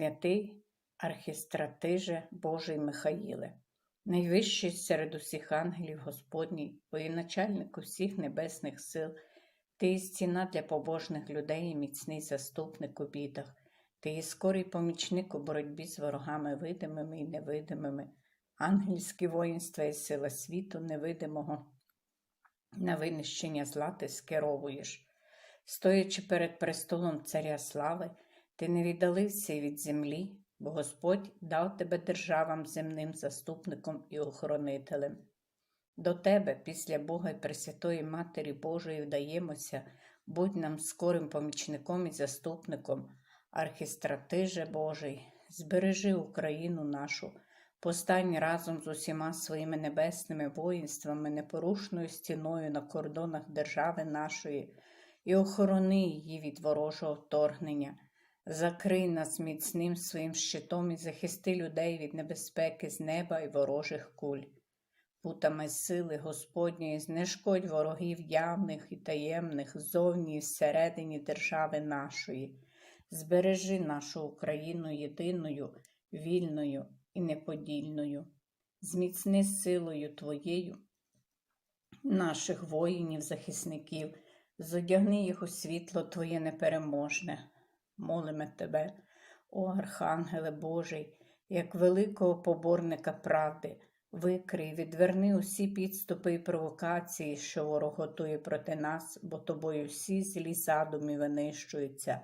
Святий архістратиже Божий Михаїле, найвищий серед усіх ангелів Господній, воєначальник усіх небесних сил, ти є стіна для побожних людей і міцний заступник у бідах, ти є скорий помічник у боротьбі з ворогами видимими і невидимими, ангельське воїнство і сила світу невидимого. На винищення зла ти скеровуєш. Стоячи перед престолом Царя Слави, ти не віддалився від землі, бо Господь дав тебе державам земним заступником і охоронителем. До тебе, після Бога і Пресвятої Матері Божої, вдаємося, будь нам скорим помічником і заступником, архістратиже Божий, збережи Україну нашу, постань разом з усіма своїми небесними воїнствами, непорушною стіною на кордонах держави нашої, і охорони її від ворожого вторгнення. Закрий нас міцним своїм щитом і захисти людей від небезпеки з неба і ворожих куль. Путами сили Господньої знешкодь ворогів явних і таємних ззовні і всередині держави нашої. Збережи нашу Україну єдиною, вільною і неподільною. Зміцни силою Твоєю наших воїнів, захисників, зодягни їх у світло Твоє непереможне. Молиме Тебе, о Архангеле Божий, як великого поборника правди, викрий, відверни усі підступи і провокації, що ворог готує проти нас, бо тобою всі злі задуми винищуються.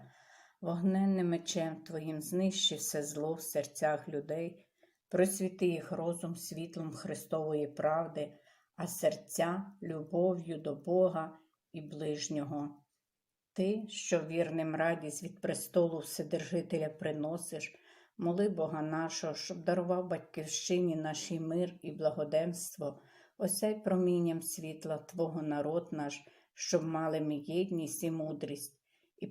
Вогненним мечем Твоїм знищи все зло в серцях людей, просвіти їх розум світлом Христової правди, а серця любов'ю до Бога і ближнього. Ти, що вірним радість від престолу Вседержителя приносиш, моли Бога нашого, щоб дарував батьківщині нашій мир і благоденство, осяй промінням світла Твого народ наш, щоб мали ми єдність і мудрість, і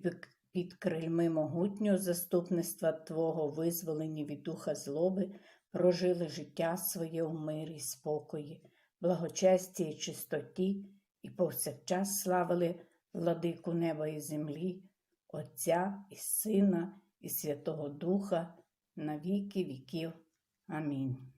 під- крильми могутнього заступництва Твого, визволені від духа злоби, прожили життя своє у мирі спокої, благочесті і чистоті, і повсякчас славили владику неба і землі, Отця і Сина, і Святого Духа, на віки віків. Амінь.